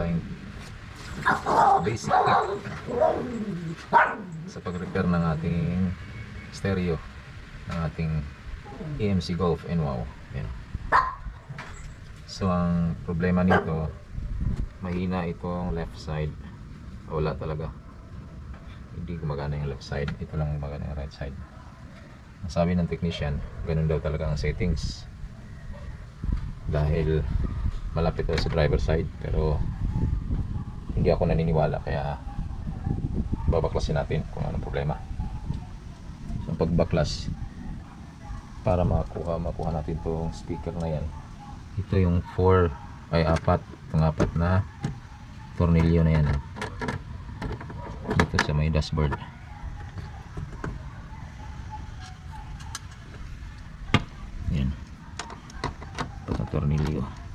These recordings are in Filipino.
tayong basic sa pag-repair ng ating stereo ng ating EMC Golf and wow. Yan. so ang problema nito mahina itong left side. Wala talaga. Hindi gumagana yung left side. Ito lang gumagana yung right side. Ang sabi ng technician ganun daw talaga ang settings. Dahil malapit daw sa driver side pero hindi ako naniniwala kaya babaklasin natin kung anong problema. So pagbaklas para makuha makuha natin tong speaker na yan. Ito yung 4 ay apat itong na tornilyo na yan. Dito sa may dashboard. Yan. Na tornilyo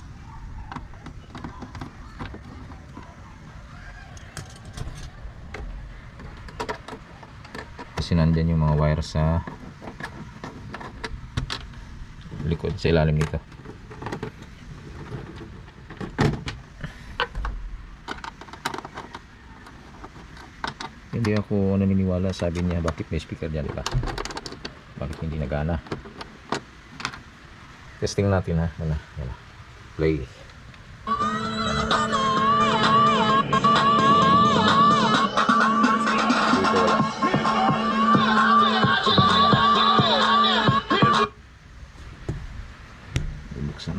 kasi nandyan yung mga wire sa likod sa ilalim nito. Hindi ako naniniwala sabi niya bakit may speaker dyan diba bakit hindi nagana? Testing natin ha? Muna yan. play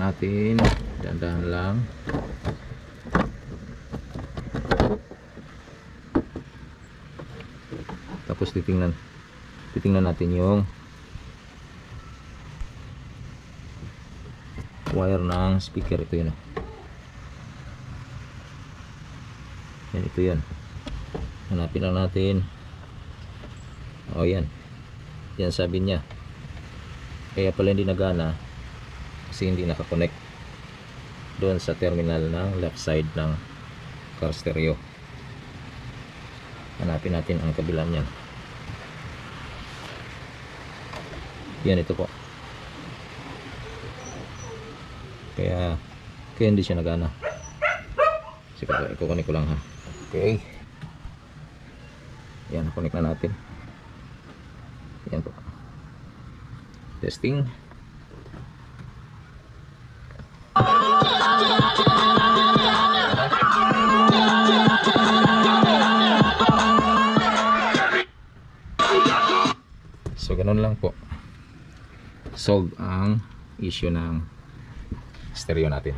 natin. Dahan-dahan lang. Tapos titingnan titingnan natin yung wire ng speaker. Ito yun oh. yan ito yan hanapin lang natin. O yan. Yan sabi niya. Kaya pala hindi nagana kasi hindi nakakonect doon sa terminal ng left side ng car stereo. Hanapin natin ang kabila niyan yan ito po. Kaya kaya hindi siya nagana sige po ikukunik ko lang ha. Okay. Yan connect na natin. Yan po. Testing So ganun lang po. Solve ang issue ng stereo natin.